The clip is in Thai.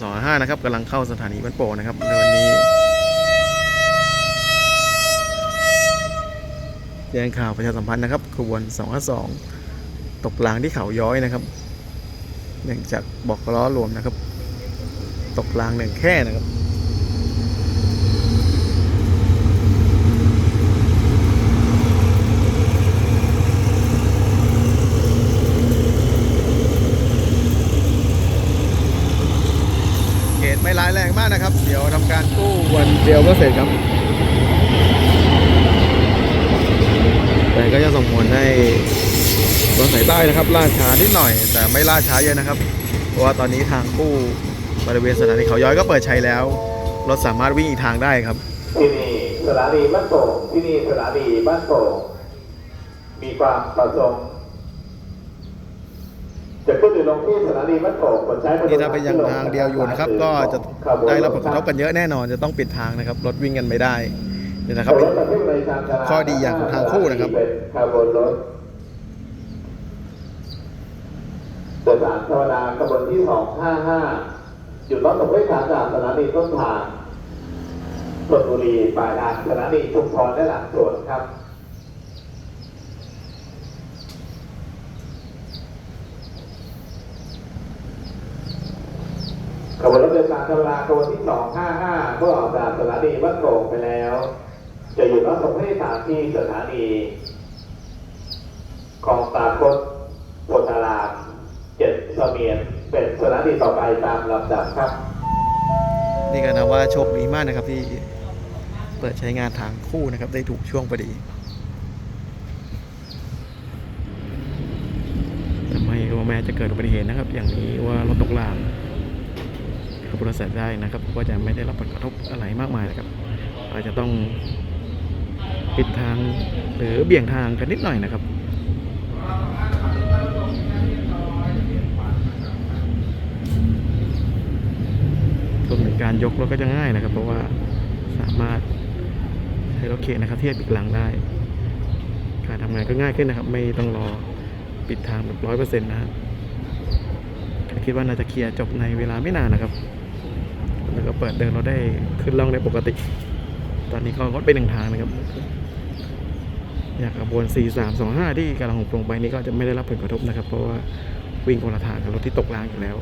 สองห้านะครับกำลังเข้าสถานีบ้านโป่งนะครับในวันนี้แจ้งข่าวประชาสัมพันธ์นะครับขบวน252ตกรางที่เขาย้อยนะครับเนื่องจากบอกล้อรวมนะครับ ตกรางหนึ่งแค่นะครับ ตุไม่ร้ายแรงมากนะครับ เดี๋ยวทำการกู้วันเดียวก็เสร็จครับ แต่ก็จะส่งผลให้รถสายใต้นะครับล่าช้านิดหน่อย แต่ไม่ล่าช้าเยอะนะครับ เพราะว่าตอนนี้ทางกู้บริเวณสถานีเขาย้อยก็เปิดใช้แล้วรถสามารถวิ่งอีกทางได้ครับที่นี่สถานีบ้านโป่งที่นี่สถานีบ้านโป่งมีความประสงค์ ลงที่สถานีบ้านโป่งคนใช้ประตูนี่ถ้าเป็นอย่างทางเดียวอยู่นะครับ ก็จะได้รับผลกระทบกันเยอะแน่นอน จะต้องปิดทางนะครับ รถวิ่งกันไม่ได้นี่นะครับรถประเภทในชานชาลาข้อดีอย่างของทางคู่นะครับเป็นคาร์บอนรถโดยสารธรรมดาขบวนที่สองห้าห้าหยุดรถตกด้วยขาจากสถานีต้นทางชลบุรีปลายทางสถานีชุมพรและหลังสวนครับ ขบวนรถโดยสารธรรมดาขบวนที่255เมื่อออกจากสถานีบ้านโป่งไปแล้ว จะหยุดรับส่งผู้โดยสารที่สถานีคลองตาคดโพธารามเจ็ดเสมียนเป็นสถานีต่อไปตามลำดับครับ นี่ก็นะว่าโชคดีมากนะครับที่เปิดใช้งานทางคู่นะครับ ได้ถูกช่วงพอดีทำให้ว่าแม้จะเกิดอุบัติเหตุนะครับ อย่างนี้ว่ารถตกราง บรถสายได้นะครับก็จะไม่ได้รับผลกระทบอะไรมากมายนะครับอาจจะต้องปิดทางหรือเบี่ยงทางกันนิดหน่อยนะครับรวมถึงการยกรถก็จะง่ายนะครับ เพราะว่าสามารถใช้รถเข็นนะครับเทียบอีกหลังได้การทำงานก็ง่ายขึ้นนะครับ ไม่ต้องรอปิดทางแบบร้อยเปอร์เซ็นต์นะครับคิดว่าน่าจะเคลียร์จบในเวลาไม่นานนะครับ แล้วก็เปิดเดินเราได้ขึ้นล่องได้ปกติ ตอนนี้ก็งดไปหนึ่งทางนะครับ อยากขบวน 4325 ที่กำลังลงไปนี้ก็จะไม่ได้รับผลกระทบนะครับ เพราะว่าวิ่งคนละทางกับรถที่ตกรางอยู่แล้ว